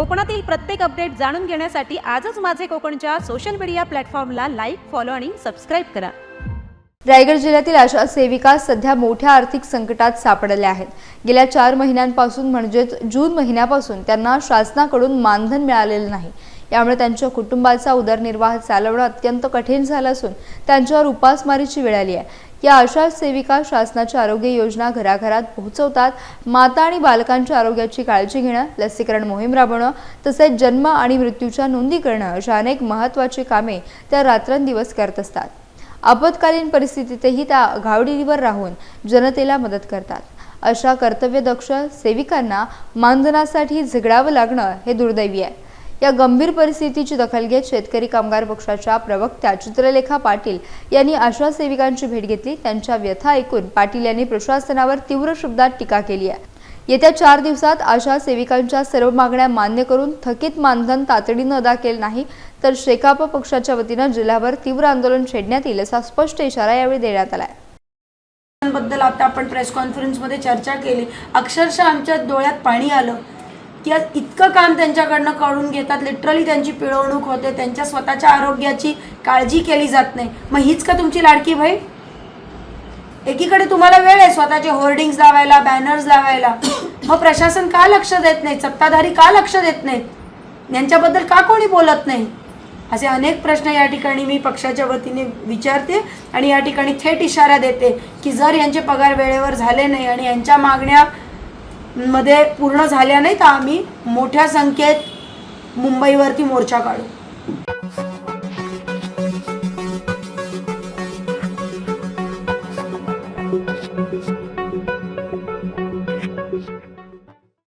कोकणातील प्रत्येक अपडेट जाणून घेण्यासाठी आजच माझे कोकणच्या सोशल मीडिया प्लॅटफॉर्मला लाईक फॉलो आणि सबस्क्राईब करा. रायगड जिल्ह्यातील आशा सेविका सध्या मोठ्या आर्थिक संकटात सापडल्या आहेत. गेल्या चार महिन्यांपासून म्हणजेच जून महिन्यापासून त्यांना शासनाकडून मानधन मिळालेलं नाही. यामुळे त्यांच्या कुटुंबाचा उदरनिर्वाह चालवणं अत्यंत कठीण झालं असून त्यांच्यावर उपासमारीची वेळ आली आहे. या आशा सेविका शासनाच्या आरोग्य योजना घराघरात पोहोचवतात. माता आणि बालकांच्या आरोग्याची काळजी घेणं लसीकरण मोहीम राबवणं तसेच जन्म आणि मृत्यूच्या नोंदी करणं अशा अनेक महत्त्वाची कामे त्या रात्रंदिवस करत असतात. आपत्कालीन परिस्थितीतही त्या घावडीवर राहून जनतेला मदत करतात. अशा कर्तव्यदक्ष सेविकांना मानधनासाठी झगडावं लागणं हे दुर्दैवी आहे. या गंभीर परिस्थितीची दखल घेत शेतकरी कामगार पक्षाच्या प्रवक्त्या चित्रलेखा पाटील यांनी आशा सेविकांची भेट घेतली. त्यांच्या व्यथा ऐकून पाटील यांनी प्रशासनावर तीव्र शब्दात टीका केली आहे. येत्या चार दिवसात आशा सेविकांच्या सर्व मागण्या मान्य करून थकीत मानधन तातडीनं अदा केलं नाही तर शेकाप पक्षाच्या वतीनं जिल्ह्यावर तीव्र आंदोलन छेडण्यात येईल असा स्पष्ट इशारा यावेळी देण्यात आला बद्दल आता आपण प्रेस कॉन्फरन्समध्ये चर्चा केली. अक्षरशः आमच्या डोळ्यात पाणी आलं. की इतकं काम त्यांच्याकडनं कळून घेतात लिटरली त्यांची पिळवणूक होते त्यांच्या स्वतःच्या आरोग्याची काळजी केली जात नाही. मग हीच का तुमची लाडकी भाई एकीकडे तुम्हाला वेळ आहे स्वतःचे होर्डिंग्स लावायला बॅनर्स लावायला. मग प्रशासन का लक्ष देत नाही? सत्ताधारी का लक्ष देत नाहीत यांच्याबद्दल का कोणी बोलत नाही? असे अनेक प्रश्न या ठिकाणी मी पक्षाच्या वतीने विचारते आणि या ठिकाणी थेट इशारा देते की जर यांचे पगार वेळेवर झाले नाही आणि यांच्या मागण्या मध्ये पूर्ण झाल्या नाही तर आम्ही मोठ्या संख्येत मुंबईवरती मोर्चा काढू